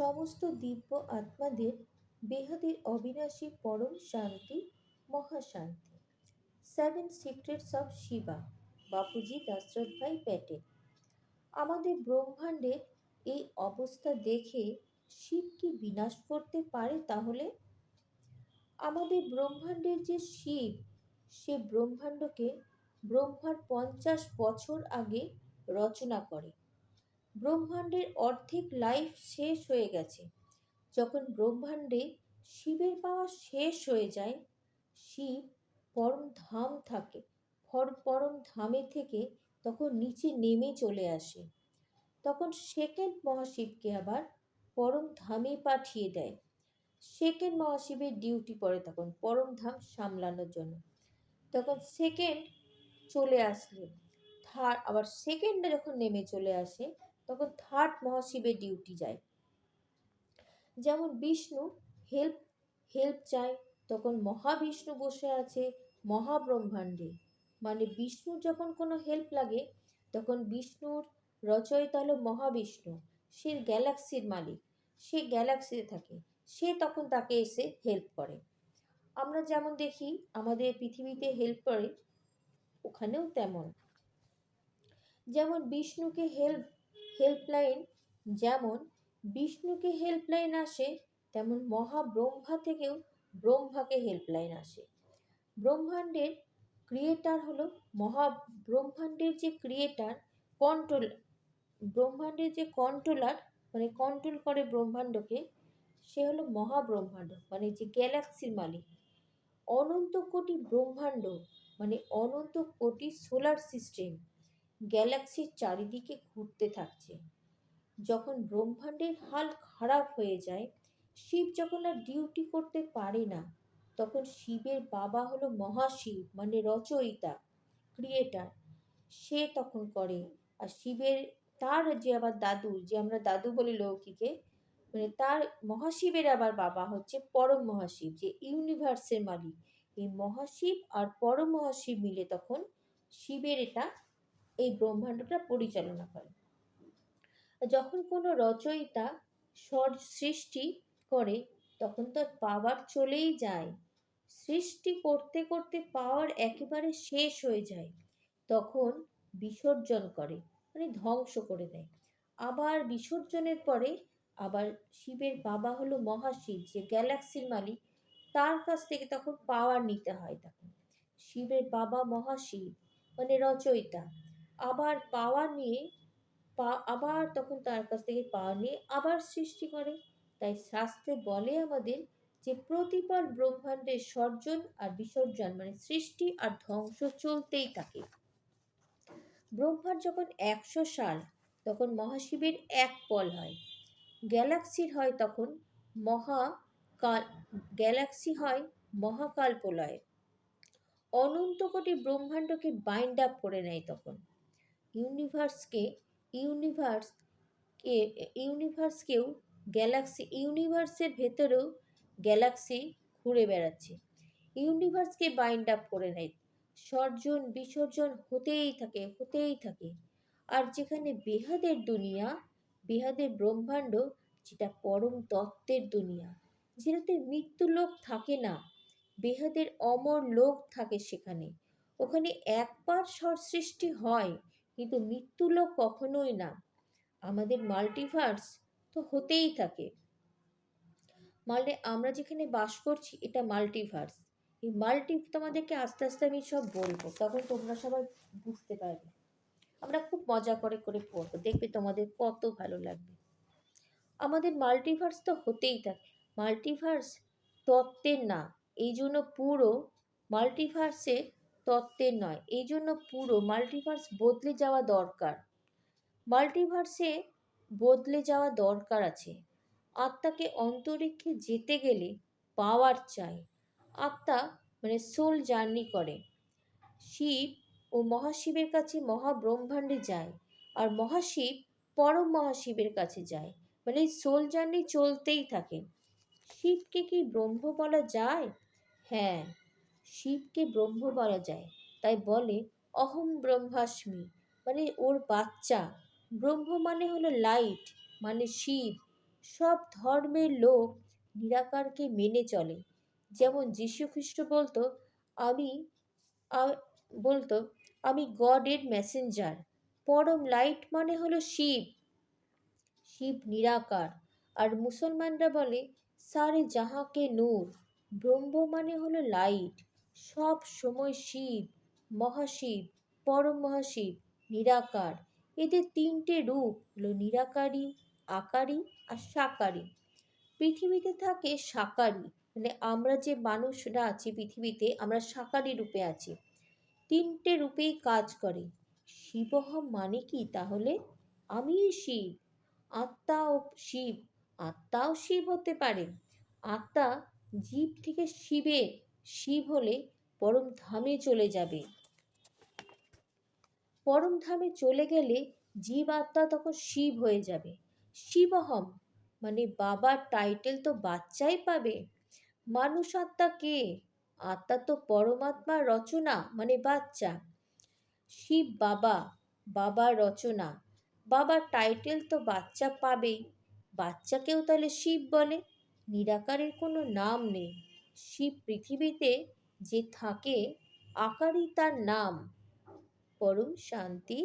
সমস্ত দিব্য আত্মাদের বেহাদের অবিনাশী পরম শান্তি, মহাশান্তি। Seven secrets of Shiva Bapuji Dasharath ভাই প্যাটেল আমাদের ব্রহ্মাণ্ডের এই অবস্থা দেখে শিব কি বিনাশ করতে পারে তাহলে? আমাদের ব্রহ্মাণ্ডের যে শিব, সে ব্রহ্মাণ্ডকে ব্রহ্মার পঞ্চাশ বছর আগে রচনা করে। ব্রহ্মাণ্ডের অর্ধেক লাইফ শেষ হয়ে গেছে। যখন ব্রহ্মাণ্ডে শিবের পাওয়া শেষ হয়ে যায়, শিব পরম ধাম থাকে। পরম ধামে থেকে তখন নিচে নেমে চলে আসে। তখন সেকেন্ড মহাশিবকে আবার পরম ধামে পাঠিয়ে দেয়। সেকেন্ড মহাশিবের ডিউটি পড়ে তখন, পরম ধাম সামলানোর জন্য। তখন সেকেন্ড চলে আসলে। থার্ড আবার সেকেন্ডে যখন নেমে চলে আসে তখন থার্ড মহাশিবের ডিউটি যায়। যেমন বিষ্ণু হেল্প হেল্প চায়, তখন মহাবিষ্ণু বসে আছে মহাব্রহ্মাণ্ডে। মানে বিষ্ণুর যখন কোনো হেল্প লাগে, তখন বিষ্ণুর রচয়িতা হলো মহাবিষ্ণু, সে গ্যালাক্সির মালিক, সে গ্যালাক্সিতে থাকে, সে তখন তাকে এসে হেল্প করে। আমরা যেমন দেখি, আমাদের পৃথিবীতে হেল্প করে, ওখানেও তেমন। যেমন বিষ্ণুকে হেল্প হেল্পলাইন যেমন বিষ্ণুকে হেল্পলাইন আসে, তেমন মহাব্রহ্মা থেকেও ব্রহ্মাকে হেল্পলাইন আসে। ব্রহ্মাণ্ডের ক্রিয়েটার হলো মহা, ব্রহ্মাণ্ডের যে ক্রিয়েটার কন্ট্রোল ব্রহ্মাণ্ডের যে কন্ট্রোলার মানে কন্ট্রোল করে ব্রহ্মাণ্ডকে, সে হলো মহাব্রহ্মাণ্ড মানে যে গ্যালাক্সির মালিক। অনন্ত কোটি ব্রহ্মাণ্ড মানে অনন্ত কোটি সোলার সিস্টেম গ্যালাক্সির চারিদিকে ঘুরতে থাকছে। যখন ব্রহ্মাণ্ডের হাল খারাপ হয়ে যায়, শিব যখন আর ডিউটি করতে পারে না, তখন শিবের বাবা হলো মহাশিব মানে রচয়িতা ক্রিয়েটার সে তখন করে, আর শিবের তার যে আবার দাদু, যে আমরা দাদু বলি লৌকিকে মানে তার মহাশিবের আবার বাবা হচ্ছে পরম মহাশিব, যে ইউনিভার্সের মালিক। এই মহাশিব আর পরম মহাশিব মিলে তখন শিবের এটা এই ব্রহ্মাণ্ডটা পরিচালনা করে। যখন কোনো রচয়িতা স্বর সৃষ্টি করে, তখন তার পাওয়ার চলেই যায়। সৃষ্টি করতে করতে পাওয়ার একেবারে শেষ হয়ে যায়। তখন বিসর্জন করে মানে ধ্বংস করে দেয়। আবার বিসর্জনের পরে আবার শিবের বাবা হলো মহাশিব, যে গ্যালাক্সির মালিক, তার কাছ থেকে তখন পাওয়ার নিতে হয় তখন শিবের বাবা মহাশিব মানে রচয়িতা। আবার পাওয়া নিয়ে পা, আবার তখন তার কাছ থেকে পাওয়া নিয়ে আবার সৃষ্টি করে। তাই শাস্ত্রে বলে আমাদের যে, প্রতিপল ব্রহ্মাণ্ডের সর্জন আর বিসর্জন মানে সৃষ্টি আর ধ্বংস চলতেই থাকে। ব্রহ্মার যখন একশো সাল, তখন মহাশিবের এক পল হয়। গ্যালাক্সির হয় তখন মহা কাল, গ্যালাক্সি হয় মহাকাল প্রলয় অনন্ত কোটি ব্রহ্মাণ্ডকে বাইন্ড আপ করে নেয় তখন। ইউনিভার্সকে ইউনিভার্স ইউনিভার্সকেও গ্যালাক্সি, ইউনিভার্সের ভেতরেও গ্যালাক্সি ঘুরে বেড়াচ্ছে। ইউনিভার্সকে বাইন্ড আপ করে নেয়। সর্জন বিসর্জন হতেই থাকে হতেই থাকে। আর যেখানে বেহাদের দুনিয়া, বেহাদের ব্রহ্মাণ্ড, যেটা পরম তত্ত্বের দুনিয়া। যেটাতে মৃত্যু লোক থাকে না, বেহাদের অমর লোক থাকে সেখানে। ওখানে একবার স্বর সৃষ্টি হয় কিন্তু মৃত্যু লোক কখনোই না। আমাদের মাল্টিভার্স তো হতেই থাকে। মানে আমরা যেখানে বাস করছি, এটা মাল্টিভার্স এই মাল্টি তোমাদেরকে আস্তে আস্তে আমি সব বলব, তখন তোমরা সবাই বুঝতে পারবে। আমরা খুব মজা করে করে পড়ব, দেখবে তোমাদের কত ভালো লাগবে। আমাদের মাল্টিভার্স তো হতেই থাকে। মাল্টিভার্স তত্ত্বের না এই জন্য পুরো মাল্টিভার্সে তত্ত্বের নয়, এই জন্য পুরো মাল্টিভার্স বদলে যাওয়া দরকার। মাল্টিভার্সে বদলে যাওয়া দরকার আছে। আত্মাকে অন্তরিক্ষে যেতে গেলে পাওয়ার চাই। আত্মা মানে সোল জার্নি করে। শিব ও মহাশিবের কাছে মহাব্রহ্মাণ্ডে যায় আর মহাশিব পরম মহাশিবের কাছে যায়। মানে সোল জার্নি চলতেই থাকে। শিবকে কি ব্রহ্ম বলা যায়? হ্যাঁ শিবকে ব্রহ্ম বলা যায়। তাই বলে অহম ব্রহ্মাস্মি। মানে ওর বাচ্চা। ব্রহ্ম মানে হলো লাইট মানে শিব। সব ধর্মের লোক নিরাকারকে মেনে চলে। যেমন যীশুখ্রিস্ট বলতো, আমি বলতো, আমি গডের মেসেঞ্জার পরম লাইট মানে হলো শিব। শিব নিরাকার। আর মুসলমানরা বলে, সারে জাহাকে নূর। ব্রহ্ম মানে হলো লাইট সব সময় শিব মহাশিব পরম মহাশিব নিরাকার। এদের তিনটে রূপ হলো নিরাকারী, আকারী আর সাকারী। পৃথিবীতে থাকে সাকারী মানে আমরা যে মানুষরা আছি পৃথিবীতে, আমরা সাকারী রূপে আছি। তিনটে রূপেই কাজ করে। শিবহম মানে কি? তাহলে আমি শিব আত্মা ও শিব, আত্মাও শিব হতে পারে। আত্মা জীব থেকে শিবে শিব হলে পরম ধামে চলে যাবে। পরম ধামে চলে গেলে জীব আত্মা তখন শিব হয়ে যাবে। শিবহম মানে বাবার টাইটেল তো বাচ্চাই পাবে। মানুষ আত্মা কে? আত্মা তো পরমাত্মার রচনা মানে বাচ্চা। শিব বাবা, বাবার রচনা। বাবার টাইটেল তো বাচ্চা পাবেই। বাচ্চাকেও তাহলে শিব বলে। নিরাকারের কোনো নাম নেই। শিব পৃথিবীতে যে থাকে আকারই তার নাম। পরম শান্তি